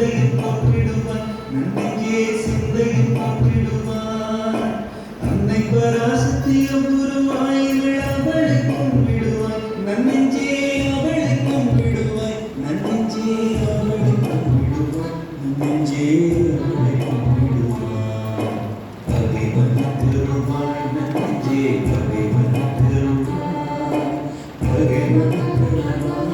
சிந்தையும் காத்திடுவான் நம்பிக்கையே சிந்தையும் காத்திடுவான் தன்னை பராசக்திய குருவாய் அவளை கும்பிடுவாய் நன்னெஞ்சே அவளை கும்பிடுவாய் நன்னெஞ்சே அவளை கும்பிடுவாய் நன்னெஞ்சே அவளை கும்பிடுவாய் பகைவன் திருவாய் நன்னெஞ்சே பகைவன் திருவாய் பகைவன் திருவாய்